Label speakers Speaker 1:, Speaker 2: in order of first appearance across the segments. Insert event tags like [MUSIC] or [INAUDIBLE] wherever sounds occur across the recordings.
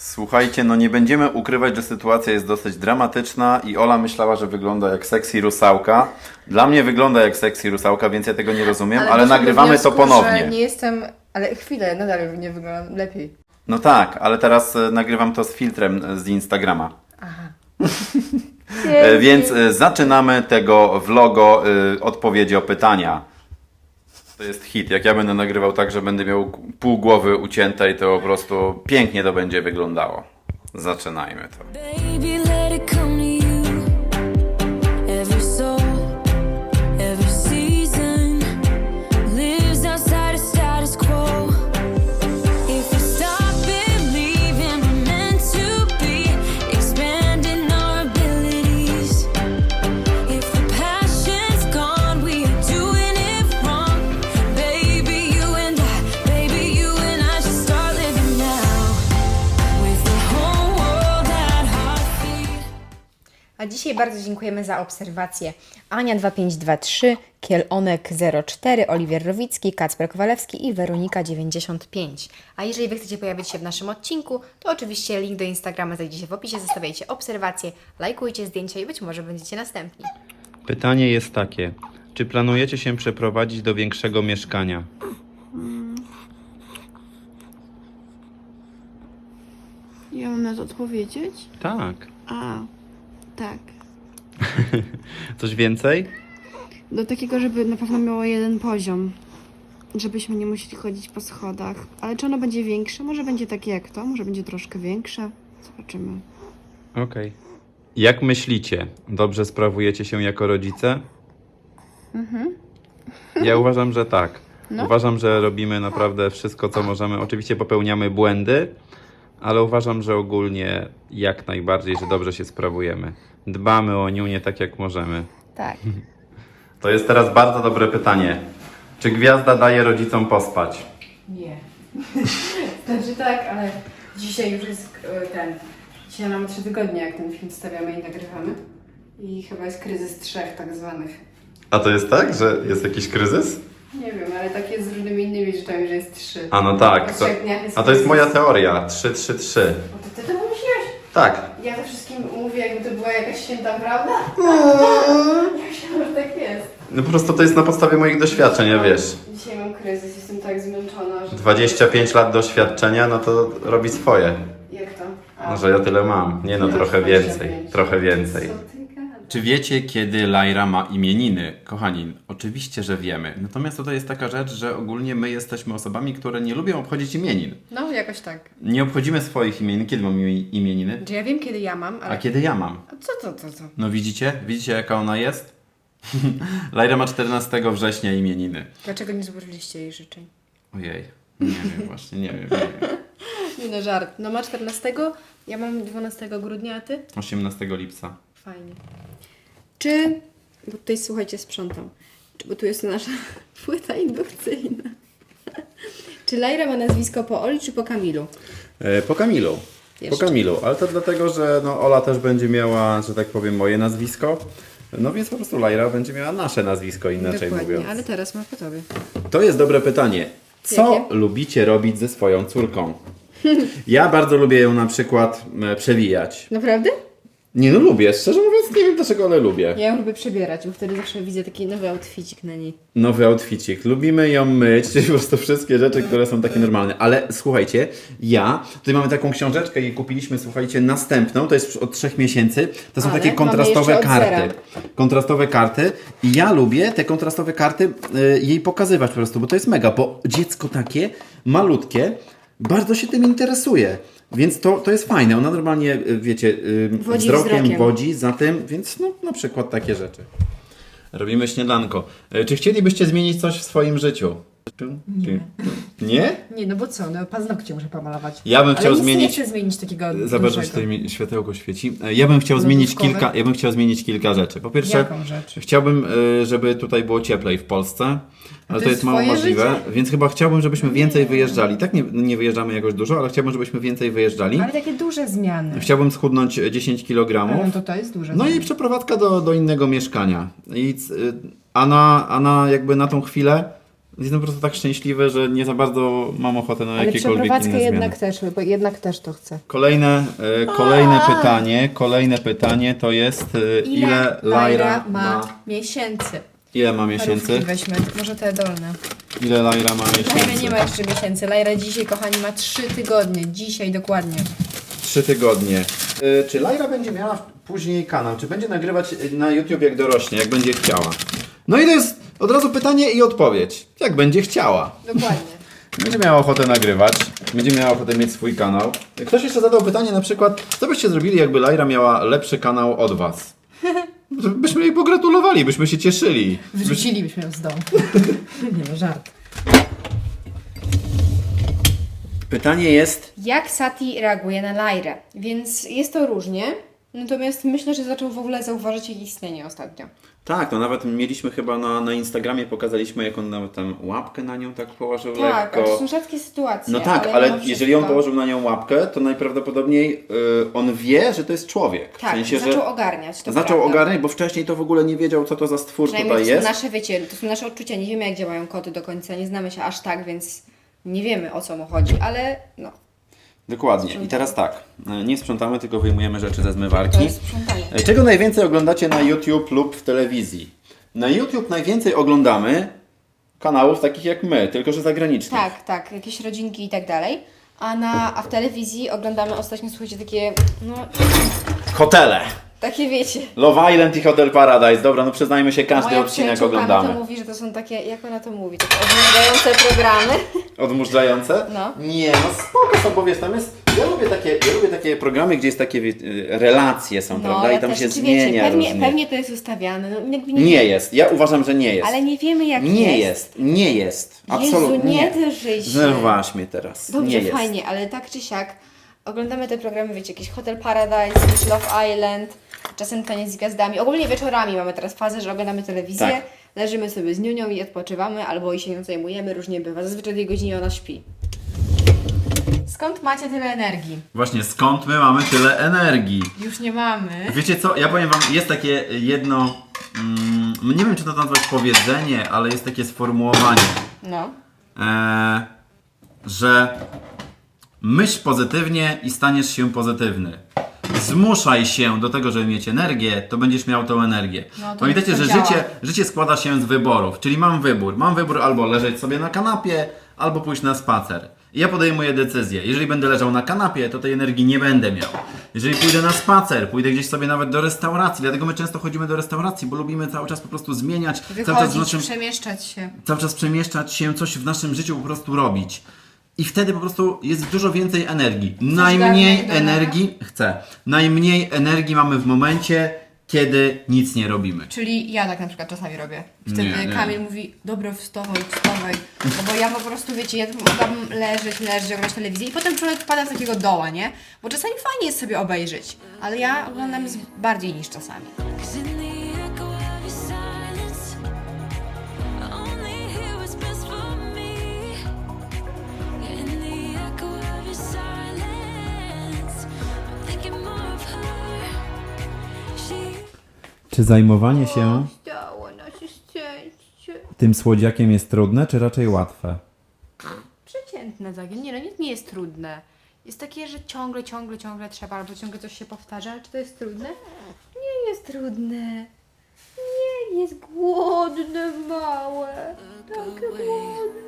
Speaker 1: Słuchajcie, no nie będziemy ukrywać, że sytuacja jest dosyć dramatyczna i Ola myślała, że wygląda jak sexy rusałka. Dla mnie wygląda jak sexy rusałka, więc ja tego nie rozumiem, ale,
Speaker 2: do
Speaker 1: nagrywamy to
Speaker 2: wniosku,
Speaker 1: ponownie.
Speaker 2: Że nie jestem, ale chwilę, nadal nie wyglądam lepiej.
Speaker 1: No tak, ale teraz e, nagrywam to z filtrem e, z Instagrama.
Speaker 2: Aha. [LAUGHS]
Speaker 1: E, Więc zaczynamy tego vlogo e, odpowiedzi o pytania. To jest hit. Jak ja będę nagrywał tak, że będę miał pół głowy uciętej, to po prostu pięknie to będzie wyglądało. Zaczynajmy to.
Speaker 2: Dzisiaj bardzo dziękujemy za obserwację. Ania2523, Kielonek04, Oliwier Rowicki, Kacper Kowalewski i Weronika95. A jeżeli Wy chcecie pojawić się w naszym odcinku, to oczywiście link do Instagrama znajdziecie w opisie, zostawiajcie obserwacje, lajkujcie zdjęcia i być może będziecie następni.
Speaker 3: Pytanie jest takie: czy planujecie się przeprowadzić do większego mieszkania?
Speaker 4: Ja mam na to odpowiedzieć?
Speaker 3: Tak.
Speaker 4: A, tak. [LAUGHS]
Speaker 3: Coś więcej?
Speaker 4: Do takiego, żeby na pewno miało jeden poziom. Żebyśmy nie musieli chodzić po schodach. Ale czy ono będzie większe? Może będzie takie jak to, może będzie troszkę większe. Zobaczymy.
Speaker 3: Okej. Jak myślicie, dobrze sprawujecie się jako rodzice? Ja uważam, że tak. Uważam, że robimy naprawdę wszystko, co możemy. Oczywiście popełniamy błędy, ale uważam, że ogólnie jak najbardziej, że dobrze się sprawujemy. Dbamy o niunię tak, jak możemy.
Speaker 2: Tak. [LAUGHS]
Speaker 1: To jest teraz bardzo dobre pytanie. Czy gwiazda daje rodzicom pospać?
Speaker 2: Nie. [LAUGHS] znaczy tak, ale dzisiaj już jest e, ten. Dzisiaj mamy trzy tygodnie, jak ten film stawiamy i nagrywamy. I chyba jest kryzys trzech tak zwanych.
Speaker 1: A to jest tak, że jest jakiś kryzys?
Speaker 2: Nie wiem, ale tak jest z różnymi innymi rzeczami, że jest trzy.
Speaker 1: A no tak. To,
Speaker 2: trzech dniach jest
Speaker 1: a to jest
Speaker 2: kryzys.
Speaker 1: moja teoria. 3, 3, 3.
Speaker 2: O, to ty to wymyśliłeś?
Speaker 1: Tak.
Speaker 2: Ja to wszystkim mówię, jakby to była jakaś święta prawda. [LAUGHS] Ja myślałam, że tak jest.
Speaker 1: No po prostu to jest na podstawie moich doświadczeń, ja wiesz.
Speaker 2: Dzisiaj mam kryzys, jestem tak zmęczona, że...
Speaker 1: 25 lat doświadczenia, no to robi swoje.
Speaker 2: Jak to? A,
Speaker 1: No, że ja tyle mam. Nie no, trochę więcej.
Speaker 2: 25.
Speaker 1: Trochę więcej.
Speaker 2: Co ty?
Speaker 1: Czy wiecie, kiedy Laira ma imieniny? Kochani, oczywiście, że wiemy. Natomiast tutaj jest taka rzecz, że ogólnie my jesteśmy osobami, które nie lubią obchodzić imienin.
Speaker 2: No, jakoś tak.
Speaker 1: Nie obchodzimy swoich imienin. Kiedy mam imi- imieniny?
Speaker 2: Czy ja wiem, kiedy ja mam, ale...
Speaker 1: A kiedy ja mam?
Speaker 2: A co, co, co, co?
Speaker 1: No widzicie? Widzicie, jaka ona jest? [LAUGHS] Laira ma 14 września imieniny.
Speaker 2: Dlaczego nie złożyliście jej życzeń?
Speaker 1: Ojej. Nie wiem właśnie, nie wiem. Nie wiem. [LAUGHS]
Speaker 2: Nie no, żart. No ma 14, ja mam 12 grudnia, a ty?
Speaker 1: 18 lipca.
Speaker 2: Fajnie. Czy... Bo tutaj, słuchajcie, sprzątam. Bo tu jest nasza [LAUGHS] płyta indukcyjna. Czy Lajra ma nazwisko po Oli, czy po Kamilu?
Speaker 1: E, Po Kamilu.
Speaker 2: Jeszcze.
Speaker 1: Po Kamilu, ale to dlatego, że no, Ola też będzie miała, że tak powiem, moje nazwisko. No więc po prostu Laira będzie miała nasze nazwisko, inaczej
Speaker 2: Dokładnie,
Speaker 1: mówiąc.
Speaker 2: ale teraz ma po tobie.
Speaker 1: To jest dobre pytanie. Co
Speaker 2: Jakie?
Speaker 1: lubicie robić ze swoją córką? Ja bardzo lubię ją na przykład e, przewijać.
Speaker 2: Naprawdę?
Speaker 1: Nie no lubię, szczerze mówiąc nie wiem dlaczego, ale lubię.
Speaker 2: Ja ją lubię przebierać, bo wtedy zawsze widzę taki nowy outfitik na niej.
Speaker 1: Nowy outficik. Lubimy ją myć, czyli [LAUGHS] po prostu wszystkie rzeczy, które są takie normalne. Ale słuchajcie, ja, tutaj mamy taką książeczkę i kupiliśmy, słuchajcie, następną, to jest od trzech miesięcy. To są
Speaker 2: Ale
Speaker 1: takie
Speaker 2: mamy
Speaker 1: kontrastowe
Speaker 2: jeszcze od
Speaker 1: karty. Kontrastowe karty. I ja lubię te kontrastowe karty y, jej pokazywać po prostu, bo to jest mega, bo dziecko takie, malutkie, bardzo się tym interesuje. Więc to, to jest fajne. Ona normalnie, y, wiecie,
Speaker 2: Wodzi
Speaker 1: wzrokiem,
Speaker 2: wzrokiem.
Speaker 1: wodzi za tym, więc no na przykład takie rzeczy. Robimy śniadanko. E, Czy chcielibyście zmienić coś w swoim życiu? Nie. Nie?
Speaker 2: Nie, no bo co, no paznokcie muszę pomalować.
Speaker 1: Ja bym
Speaker 2: Ale
Speaker 1: chciał
Speaker 2: nic
Speaker 1: zmienić.
Speaker 2: nie chcę zmienić takiego
Speaker 1: Zobacz, że
Speaker 2: dużego.
Speaker 1: tutaj mi światełko świeci. E, Ja bym chciał zmienić
Speaker 2: Lodówkowe?
Speaker 1: kilka, ja bym chciał zmienić kilka rzeczy. Po pierwsze,
Speaker 2: Jaką rzecz?
Speaker 1: chciałbym, e, żeby tutaj było cieplej w Polsce, ale
Speaker 2: to jest
Speaker 1: jest mało
Speaker 2: twoje
Speaker 1: możliwe,
Speaker 2: życie?
Speaker 1: więc chyba chciałbym, żebyśmy więcej wyjeżdżali. Tak nie, nie wyjeżdżamy jakoś dużo, ale chciałbym, żebyśmy więcej wyjeżdżali.
Speaker 2: Ale takie duże zmiany.
Speaker 1: Chciałbym schudnąć e, 10 kg.
Speaker 2: No to to jest duże
Speaker 1: No i
Speaker 2: zmiany.
Speaker 1: przeprowadzka do, do innego mieszkania. I, c- y, a, na, a na jakby na tą chwilę Jestem po prostu tak szczęśliwy, że nie za bardzo mam ochotę na
Speaker 2: Ale
Speaker 1: jakiekolwiek
Speaker 2: przeprowadzkę
Speaker 1: inne
Speaker 2: jednak
Speaker 1: zmiany.
Speaker 2: też, bo jednak też to chcę.
Speaker 1: Kolejne, e, kolejne pytanie, kolejne pytanie to jest e, ile, Laira ma,
Speaker 2: miesięcy?
Speaker 1: ile ma miesięcy?
Speaker 2: Parówki weźmy, może te dolne.
Speaker 1: Ile Laira ma
Speaker 2: Laira
Speaker 1: miesięcy?
Speaker 2: nie ma jeszcze miesięcy. Laira dzisiaj, kochani, ma 3 tygodnie. Dzisiaj dokładnie.
Speaker 1: Trzy tygodnie. E, Czy Laira będzie miała później kanał? Czy będzie nagrywać e, na YouTube jak dorośnie, jak będzie chciała? No i to jest od razu pytanie i odpowiedź. Jak będzie chciała.
Speaker 2: Dokładnie. [LAUGHS]
Speaker 1: Będzie miała ochotę nagrywać, będzie miała ochotę mieć swój kanał. Ktoś jeszcze zadał pytanie na przykład, co byście zrobili, jakby Laira miała lepszy kanał od was? [LAUGHS] Byśmy jej pogratulowali, byśmy się cieszyli.
Speaker 2: Wyrzucilibyśmy ją z domu. [LAUGHS] nie no, żart.
Speaker 1: Pytanie jest,
Speaker 2: Jak Sati reaguje na Lairę? Więc jest to różnie. Natomiast myślę, że zaczął w ogóle zauważyć jej istnienie ostatnio.
Speaker 1: Tak, no nawet mieliśmy chyba na, na Instagramie, pokazaliśmy jak on nawet tam łapkę na nią tak położył
Speaker 2: Tak, ale to
Speaker 1: lekko.
Speaker 2: są rzadkie sytuacje.
Speaker 1: No tak,
Speaker 2: ale,
Speaker 1: ale jeżeli on położył na nią łapkę, to najprawdopodobniej y, on wie, że to jest człowiek.
Speaker 2: Tak,
Speaker 1: w sensie,
Speaker 2: zaczął
Speaker 1: że
Speaker 2: ogarniać. To
Speaker 1: zaczął
Speaker 2: prawda.
Speaker 1: ogarniać, bo wcześniej to w ogóle nie wiedział, co to za stwór tutaj
Speaker 2: to są
Speaker 1: jest.
Speaker 2: nasze, wiecie, to są nasze odczucia. Nie wiemy, jak działają koty do końca. Nie znamy się aż tak, więc nie wiemy, o co mu chodzi. Ale no,
Speaker 1: Dokładnie. I teraz tak, e, nie sprzątamy, tylko wyjmujemy rzeczy ze zmywarki.
Speaker 2: to jest sprzątanie.
Speaker 1: E, Czego najwięcej oglądacie na YouTube lub w telewizji? Na YouTube najwięcej oglądamy kanałów takich jak my, tylko że zagranicznych.
Speaker 2: Tak, tak, jakieś rodzinki i tak dalej. A, na, a w telewizji oglądamy ostatnio, słuchajcie, takie, no,
Speaker 1: Hotele.
Speaker 2: Takie wiecie.
Speaker 1: Love Island i Hotel Paradise. Dobra, no przyznajmy się, każdy
Speaker 2: Moja
Speaker 1: odcinek
Speaker 2: przyjaciółka
Speaker 1: oglądamy.
Speaker 2: mi to mówi, że to są takie, jak ona to mówi, takie oglądające programy.
Speaker 1: Odmurzające?
Speaker 2: No.
Speaker 1: Nie, no spoko są, bo wiesz, tam jest... Ja lubię takie, ja lubię takie programy, gdzie jest takie wie, relacje są, prawda?
Speaker 2: No, ja
Speaker 1: I tam się
Speaker 2: znaczy,
Speaker 1: zmienia
Speaker 2: wiecie, pewnie,
Speaker 1: różnie.
Speaker 2: pewnie to jest ustawiane, no jakby nie,
Speaker 1: Nie jest. Ja uważam, że nie jest.
Speaker 2: Ale nie wiemy jak
Speaker 1: Nie jest. Nie jest. Absolutnie
Speaker 2: Jezu, nie drżyj się.
Speaker 1: Zdenerwowałaś mnie teraz.
Speaker 2: Dobrze,
Speaker 1: nie jest.
Speaker 2: fajnie, ale tak czy siak oglądamy te programy, wiecie, jakiś Hotel Paradise, jakiś Love Island, czasem Taniec z Gwiazdami. Ogólnie wieczorami mamy teraz fazę, że oglądamy telewizję,
Speaker 1: Tak.
Speaker 2: leżymy sobie z niunią i odpoczywamy, albo i się nią zajmujemy, różnie bywa. Zazwyczaj o tej godzinie ona śpi. Skąd macie tyle energii?
Speaker 1: Właśnie, skąd my mamy tyle energii?
Speaker 2: Już nie mamy.
Speaker 1: Wiecie co, ja powiem wam, jest takie jedno, mm, nie wiem czy to nazwać powiedzenie, ale jest takie sformułowanie,
Speaker 2: No.
Speaker 1: e, że myśl pozytywnie i staniesz się pozytywny. Zmuszaj się do tego, żeby mieć energię, to będziesz miał tą energię.
Speaker 2: No, to
Speaker 1: Pamiętajcie, że
Speaker 2: działa.
Speaker 1: życie, życie składa się z wyborów, czyli mam wybór. Mam wybór albo leżeć sobie na kanapie, albo pójść na spacer. I ja podejmuję decyzję. Jeżeli będę leżał na kanapie, to tej energii nie będę miał. Jeżeli pójdę na spacer, pójdę gdzieś sobie nawet do restauracji, dlatego my często chodzimy do restauracji, bo lubimy cały czas po prostu zmieniać, cały czas w
Speaker 2: Wychodzić,
Speaker 1: naszym,
Speaker 2: przemieszczać się.
Speaker 1: cały czas przemieszczać się, coś w naszym życiu po prostu robić. I wtedy po prostu jest dużo więcej energii. Najmniej energii, chcę, najmniej energii mamy w momencie, kiedy nic nie robimy.
Speaker 2: Czyli ja tak na przykład czasami robię. Wtedy
Speaker 1: Nie, nie.
Speaker 2: Kamil mówi, dobra, wstawaj, wstawaj. No bo ja po prostu, wiecie, ja mogłabym leżeć, leżeć, oglądać telewizję i potem człowiek wpada w takiego doła, nie? Bo czasami fajnie jest sobie obejrzeć, ale ja oglądam z bardziej niż czasami.
Speaker 5: Cause
Speaker 3: Czy zajmowanie się
Speaker 2: Stało nasze szczęście.
Speaker 3: tym słodziakiem jest trudne, czy raczej łatwe?
Speaker 2: Przeciętne takie. Nie no, nic nie jest trudne. Jest takie, że ciągle, ciągle, ciągle trzeba, albo ciągle coś się powtarza, ale czy to jest trudne? Nie jest trudne. Nie jest głodne, małe. Takie głodne.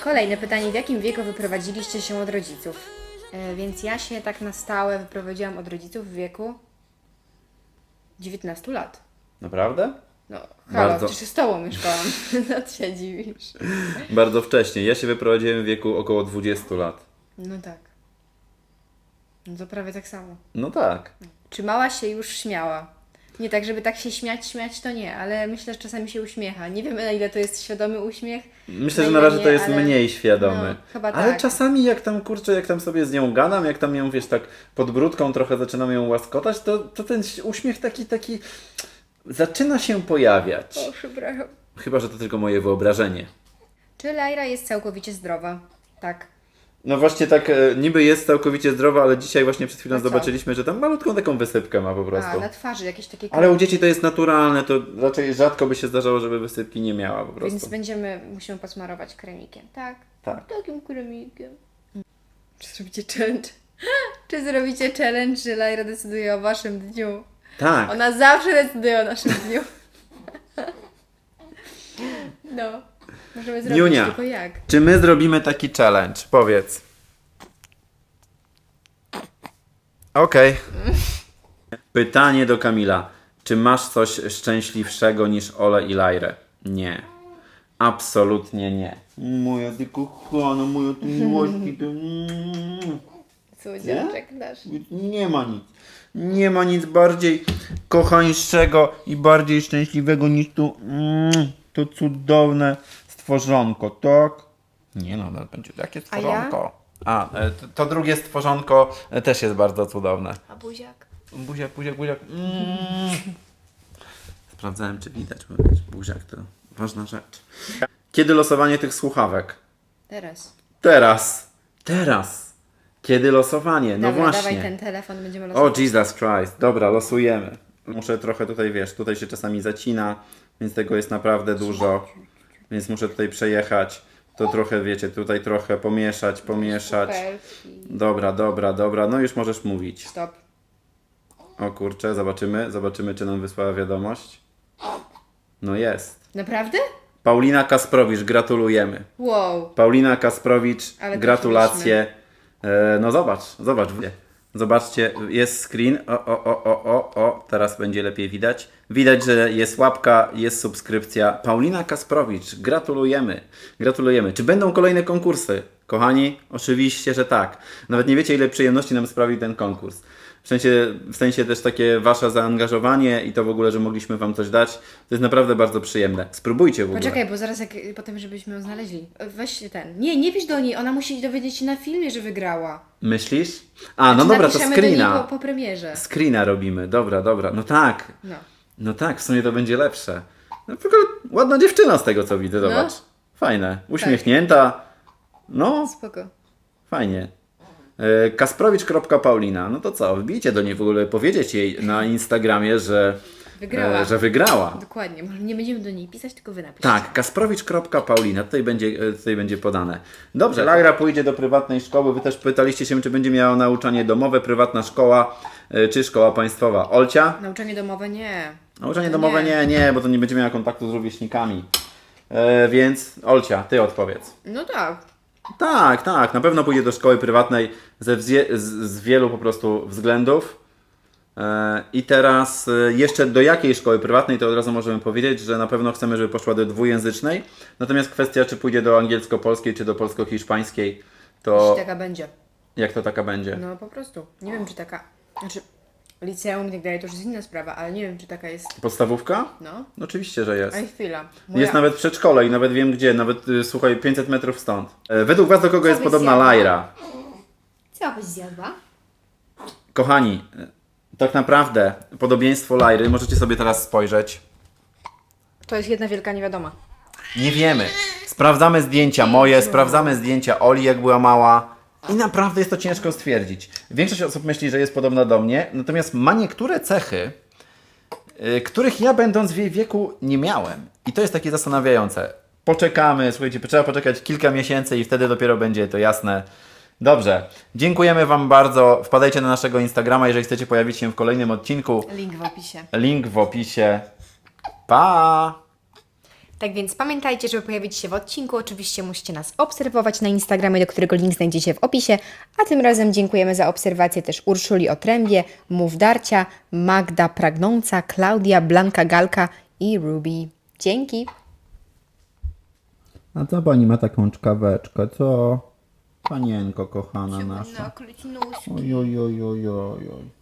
Speaker 2: Kolejne pytanie. W jakim wieku wyprowadziliście się od rodziców? E, więc ja się tak na stałe wyprowadziłam od rodziców w wieku 19 lat.
Speaker 1: Naprawdę?
Speaker 2: No, halo,
Speaker 1: Bardzo.
Speaker 2: przecież z tobą mieszkałam. [LAUGHS] No, ty się dziwisz.
Speaker 1: Bardzo wcześnie. Ja się wyprowadziłem w wieku około 20 lat.
Speaker 2: No tak. No to prawie tak samo.
Speaker 1: No tak.
Speaker 2: Czy mała się już śmiała? Nie tak, żeby tak się śmiać, śmiać to nie, ale myślę, że czasami się uśmiecha. Nie wiemy na ile to jest świadomy uśmiech.
Speaker 1: Myślę, że na razie to
Speaker 2: nie,
Speaker 1: jest
Speaker 2: ale-
Speaker 1: mniej świadomy.
Speaker 2: No,
Speaker 1: Ale
Speaker 2: tak.
Speaker 1: czasami jak tam kurczę, jak tam sobie z nią gadam, jak tam ją wiesz tak pod brudką trochę zaczynam ją łaskotać, to, to ten uśmiech taki taki zaczyna się pojawiać.
Speaker 2: O, przepraszam.
Speaker 1: Chyba, że to tylko moje wyobrażenie.
Speaker 2: Czy Laira jest całkowicie zdrowa? Tak.
Speaker 1: No właśnie tak, e, niby jest całkowicie zdrowa, ale dzisiaj właśnie przed chwilą
Speaker 2: A co?
Speaker 1: zobaczyliśmy, że tam malutką taką wysypkę ma po
Speaker 2: A,
Speaker 1: prostu.
Speaker 2: na twarzy jakieś takie
Speaker 1: Ale u dzieci to jest naturalne, to raczej rzadko by się zdarzało, żeby wysypki nie miała po
Speaker 2: Więc
Speaker 1: prostu.
Speaker 2: będziemy, musimy posmarować kremikiem, tak?
Speaker 1: Tak.
Speaker 2: Takim kremikiem. Czy zrobicie challenge? [LAUGHS] Czy zrobicie challenge, że Laira decyduje o waszym dniu?
Speaker 1: Tak.
Speaker 2: Ona zawsze decyduje o naszym dniu. [LAUGHS] No. Możemy zrobić
Speaker 1: Junia.
Speaker 2: tylko jak.
Speaker 1: Czy my zrobimy taki challenge? Powiedz. Okej. [LAUGHS] Pytanie do Kamila. Czy masz coś szczęśliwszego niż Ole i Lajrę? Nie. Absolutnie nie. Moja ty kochana, moja ty miłości, ty... mm.
Speaker 2: Słodziaczek nasz.
Speaker 1: Nie ma nic. Nie ma nic bardziej kochańszego i bardziej szczęśliwego niż tu mm, to cudowne stworzonko, tak? Nie no, no będzie takie stworzonko. A, e, to, to drugie stworzonko e, też jest bardzo cudowne.
Speaker 2: A buziak?
Speaker 1: Buziak, buziak, buziak. Mm. [LAUGHS] Sprawdzałem, czy widać, bo wiesz, buziak to ważna rzecz. Kiedy losowanie tych słuchawek?
Speaker 2: Teraz.
Speaker 1: Teraz. Teraz. Kiedy losowanie? No
Speaker 2: Dobra,
Speaker 1: właśnie.
Speaker 2: dawaj ten telefon, będziemy
Speaker 1: O
Speaker 2: losować.
Speaker 1: Jesus Christ, dobra, losujemy. Muszę trochę tutaj, wiesz, tutaj się czasami zacina, więc tego jest naprawdę dużo, więc muszę tutaj przejechać. To trochę, wiecie, tutaj trochę pomieszać, pomieszać.
Speaker 2: Kufelki.
Speaker 1: Dobra, dobra, dobra, no już możesz mówić.
Speaker 2: Stop.
Speaker 1: O kurczę, zobaczymy, zobaczymy, czy nam wysłała wiadomość. No jest.
Speaker 2: Naprawdę?
Speaker 1: Paulina Kasprowicz, gratulujemy.
Speaker 2: Wow.
Speaker 1: Paulina Kasprowicz,
Speaker 2: Ale
Speaker 1: gratulacje. E, no zobacz, zobacz. Zobaczcie, jest screen. O, o, o, o, o, o, teraz będzie lepiej widać. Widać, że jest łapka, jest subskrypcja. Paulina Kasprowicz, gratulujemy. Gratulujemy. Czy będą kolejne konkursy? Kochani, oczywiście, że tak. Nawet nie wiecie, ile przyjemności nam sprawił ten konkurs. W sensie, w sensie też takie wasze zaangażowanie i to w ogóle, że mogliśmy wam coś dać, to jest naprawdę bardzo przyjemne. Spróbujcie w ogóle.
Speaker 2: Poczekaj, bo zaraz jak potem, żebyśmy ją znaleźli. Weź ten. Nie, nie pisz do niej, ona musi dowiedzieć się na filmie, że wygrała.
Speaker 1: Myślisz? A, no
Speaker 2: Czy
Speaker 1: dobra, to
Speaker 2: napiszemy do niej
Speaker 1: screena.
Speaker 2: po, po premierze.
Speaker 1: Screena robimy, dobra, dobra. No tak,
Speaker 2: No.
Speaker 1: no tak, w sumie to będzie lepsze. No w ogóle ładna dziewczyna z tego co widzę, zobacz. Fajne, uśmiechnięta. No,
Speaker 2: Spoko.
Speaker 1: fajnie. E, Kasprowicz.paulina, no to co, wbijcie do niej w ogóle, powiedzieć jej na Instagramie, że
Speaker 2: Wygrała.
Speaker 1: e, że wygrała.
Speaker 2: Dokładnie. Może nie będziemy do niej pisać, tylko wy napiszcie.
Speaker 1: Tak, kasprowicz.paulina, tutaj będzie, e, tutaj będzie podane. Dobrze, Lagra pójdzie do prywatnej szkoły. Wy też pytaliście się, czy będzie miała nauczanie domowe, prywatna szkoła, e, czy szkoła państwowa. Olcia?
Speaker 2: Nauczanie domowe nie.
Speaker 1: Nauczanie domowe
Speaker 2: nie.
Speaker 1: nie, nie, bo to nie będzie miała kontaktu z rówieśnikami. E, więc Olcia, ty odpowiedz.
Speaker 2: No tak.
Speaker 1: Tak, tak, na pewno pójdzie do szkoły prywatnej ze z, z wielu po prostu względów. E, I teraz e, jeszcze do jakiej szkoły prywatnej, to od razu możemy powiedzieć, że na pewno chcemy, żeby poszła do dwujęzycznej. Natomiast kwestia, czy pójdzie do angielsko-polskiej, czy do polsko-hiszpańskiej, to
Speaker 2: Jeśli taka będzie.
Speaker 1: jak to taka będzie?
Speaker 2: No po prostu. Nie wiem, czy taka. Znaczy, liceum i tak dalej to już jest inna sprawa, ale nie wiem, czy taka jest.
Speaker 1: Podstawówka?
Speaker 2: No.
Speaker 1: Oczywiście, że jest.
Speaker 2: Aj, chwila. Moja...
Speaker 1: Jest nawet przedszkole i nawet wiem gdzie, nawet y, słuchaj, 500 metrów stąd. E, Według Was do kogo jest
Speaker 2: byś
Speaker 1: podobna
Speaker 2: zjadła?
Speaker 1: Lajra?
Speaker 2: Co byś zjadła?
Speaker 1: Kochani, e, tak naprawdę podobieństwo Lajry, możecie sobie teraz spojrzeć.
Speaker 2: To jest jedna wielka niewiadoma.
Speaker 1: Nie wiemy. Sprawdzamy zdjęcia moje, sprawdzamy zdjęcia Oli, jak była mała. I naprawdę jest to ciężko stwierdzić. Większość osób myśli, że jest podobna do mnie, natomiast ma niektóre cechy, y, których ja będąc w jej wieku nie miałem. I to jest takie zastanawiające. Poczekamy, słuchajcie, trzeba poczekać kilka miesięcy i wtedy dopiero będzie to jasne. Dobrze, dziękujemy Wam bardzo. Wpadajcie na naszego Instagrama, jeżeli chcecie pojawić się w kolejnym odcinku.
Speaker 2: Link w opisie.
Speaker 1: Link w opisie. Pa!
Speaker 2: Tak więc pamiętajcie, żeby pojawić się w odcinku, oczywiście musicie nas obserwować na Instagramie, do którego link znajdziecie w opisie. A tym razem dziękujemy za obserwację też Urszuli Otrębie, Mów Darcia, Magda Pragnąca, Klaudia, Blanka Galka i Ruby. Dzięki!
Speaker 1: A co pani ma taką czkaweczkę, co? Panienko kochana nasza. Oj, oj, oj, oj, oj, oj.